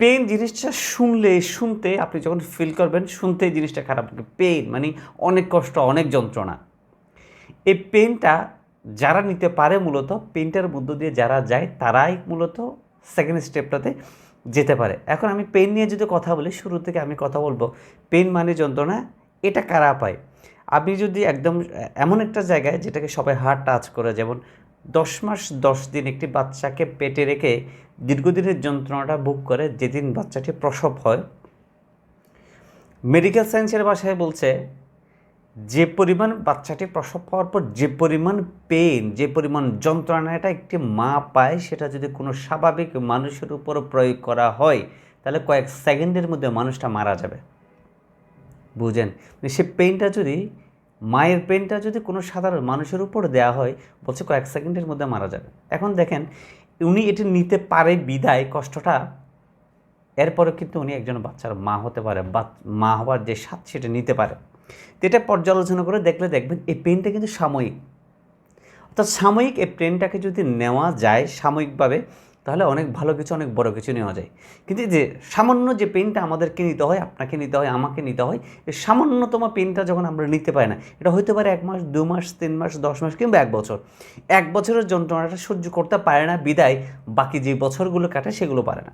Pen জিনিসটা শুনলে, শুনতে আপনি যখন ফিল করবেন শুনতে জিনিসটা খারাপ লাগে। পেন মানে অনেক কষ্ট, অনেক যন্ত্রণা। এই পেনটা যারা নিতে পারে মূলত পেনটার মধ্য দিয়ে যারা যায়, তারাই মূলত সেকেন্ড স্টেপটাতে যেতে পারে। এখন আমি পেন নিয়ে যদি কথা বলি, শুরু থেকে আমি কথা বলব। পেন মানে যন্ত্রণা, এটা কারা পায়? আপনি যদি একদম, এমন একটা জায়গায় যেটাকে সবাই হার্ট টাচ করে, যেমন দশ মাস দশ দিন একটি বাচ্চাকে পেটে রেখে দীর্ঘদিনের যন্ত্রণাটা বুক করে যেদিন বাচ্চাটি প্রসব হয় মেডিকেল সায়েন্সের ভাষায় বলছে, যে পরিমাণ বাচ্চাটি প্রসব পাওয়ার পর যে পরিমাণ পেন যে পরিমাণ যন্ত্রণাটা একটি মা পায়, সেটা যদি কোনো স্বাভাবিক মানুষের উপর প্রয়োগ করা হয়, তাহলে কয়েক সেকেন্ডের মধ্যে মানুষটা মারা যাবে। বুঝেন? মানে সে পেনটা যদি মায়ের পেনটা যদি কোনো সাধারণ মানুষের উপর দেওয়া হয়, বলছে কয়েক সেকেন্ডের মধ্যে মারা যাবে। এখন দেখেন, উনি এটি নিতে পারে বিদায় কষ্টটা এরপরে কিন্তু উনি একজন বাচ্চার মা হতে পারে, বা মা হওয়ার যে স্বাদ সেটা নিতে পারে। তো এটা পর্যালোচনা করে দেখলে দেখবেন, এই পেনটা কিন্তু সাময়িক। অর্থাৎ সাময়িক এই পেনটাকে যদি নেওয়া যায় সাময়িকভাবে তাহলে অনেক ভালো কিছু, অনেক বড় কিছু নেওয়া যায়। কিন্তু যে সামান্য যে পেনটা আমাদেরকে নিতে হয়, আপনাকে নিতে হয়, আমাকে নিতে হয়, এই সামান্যতম পেনটা যখন আমরা নিতে পারি না, এটা হতে পারে এক মাস, দু মাস, তিন মাস, দশ মাস কিংবা এক বছর। এক বছরের যন্ত্রণাটা সহ্য করতে পারে না বিদায়, বাকি যে বছরগুলো কাটে সেগুলো পারে না।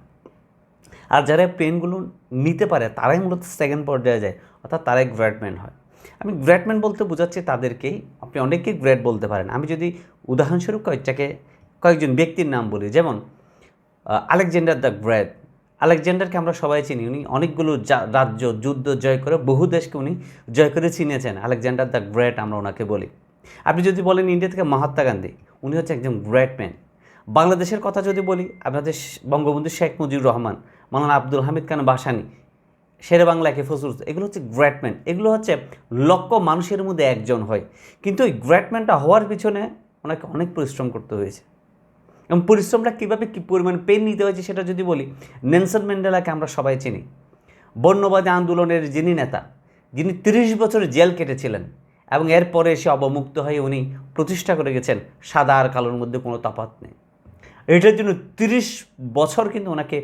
আর যারা পেনগুলো নিতে পারে, তারাই মূলত সেকেন্ড পর্যায়ে যায়, অর্থাৎ তারাই গ্রেডম্যান হয়। আমি গ্রেডম্যান বলতে বোঝাচ্ছি তাদেরকেই, আপনি অনেকেই গ্রেড বলতে পারেন। আমি যদি উদাহরণস্বরূপ কয়েকটাকে, কয়েকজন ব্যক্তির নাম বলি, যেমন আলেকজান্ডার দ্য গ্রেট। আলেকজান্ডারকে আমরা সবাই চিনি। উনি অনেকগুলো রাজ্য, যুদ্ধ জয় করে, বহু দেশকে উনি জয় করে চিনেছেন। আলেকজান্ডার দ্য গ্রেট আমরা ওনাকে বলি। আপনি যদি বলেন ইন্ডিয়া থেকে মহাত্মা গান্ধী, উনি হচ্ছে একজন গ্রেট ম্যান। বাংলাদেশের কথা যদি বলি, আপনাদের বঙ্গবন্ধু শেখ মুজিবুর রহমান, মাওলানা আব্দুল হামিদ খান বাসানি, শেরে বাংলা একে এগুলো হচ্ছে গ্রেটম্যান এগুলো হচ্ছে লক্ষ মানুষের মধ্যে একজন হয়। কিন্তু ওই গ্রেটম্যানটা হওয়ার পিছনে ওনাকে অনেক পরিশ্রম করতে হয়েছে। এবং পরিশ্রমটা কীভাবে কী পরিমাণ পেন নিতে হয়েছে সেটা যদি বলি নেলসন ম্যান্ডেলাকে আমরা সবাই চিনি। বর্ণবাদী আন্দোলনের যিনি নেতা, যিনি তিরিশ বছর জেল কেটেছিলেন এবং এরপরে সে অবমুক্ত হয়ে উনি প্রতিষ্ঠা করে গেছেন, সাদা আর কালোর মধ্যে কোনো তফাৎ নেই। এটার জন্য তিরিশ বছর কিন্তু ওনাকে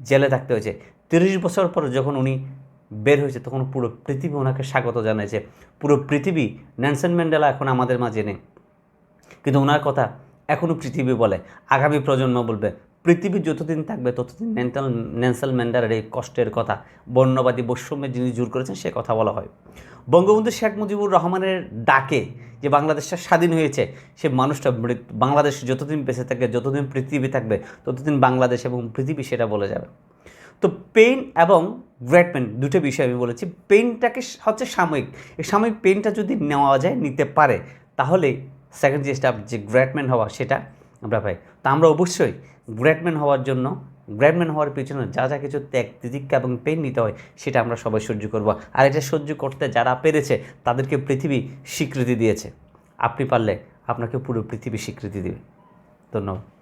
জেলে থাকতে হয়েছে। তিরিশ বছর পর যখন উনি বের হয়েছে, তখন পুরো পৃথিবী ওনাকে স্বাগত জানিয়েছে পুরো পৃথিবী ন্যানসন ম্যান্ডেলা এখন আমাদের মাঝে নেই। কিন্তু ওনার কথা এখনও পৃথিবী বলে। আগামী প্রজন্ম বলবে, পৃথিবী যতদিন থাকবে, ততদিন ন্যান্টাল ন্যান্সেল ম্যান্ডারের এই কষ্টের কথা, বর্ণবাদী বৈষম্যে যিনি জোর করেছেন, সে কথা বলা হয়। বঙ্গবন্ধু শেখ মুজিবুর রহমানের ডাকে যে বাংলাদেশটা স্বাধীন হয়েছে, সে মানুষটা বাংলাদেশ যতদিন বেঁচে থাকবে, যতদিন পৃথিবী থাকবে, ততদিন বাংলাদেশ এবং পৃথিবী সেটা বলে যাবে। তো পেইন এবং গ্রেটমেন দুটো বিষয় আমি বলেছি। পেনটাকে হচ্ছে সাময়িক। এই সাময়িক পেনটা যদি নেওয়া যায়, নিতে পারে, তাহলে সেকেন্ড যে স্টাফ যে গ্র্যাটম্যান হওয়া, সেটা আমরা পাই। তা আমরা অবশ্যই গ্র্যাটম্যান হওয়ার জন্য গ্র্যান্ডম্যান হওয়ার পিছনে যা যা কিছু ত্যাগ, তিতিক্ষা এবং পেন নিতে হয়, সেটা আমরা সবাই সহ্য করব। আর এটা সহ্য করতে যারা পেরেছে, তাদেরকে পৃথিবী স্বীকৃতি দিয়েছে। আপনি পারলে আপনাকে পুরো পৃথিবী স্বীকৃতি দেবে। ধন্যবাদ।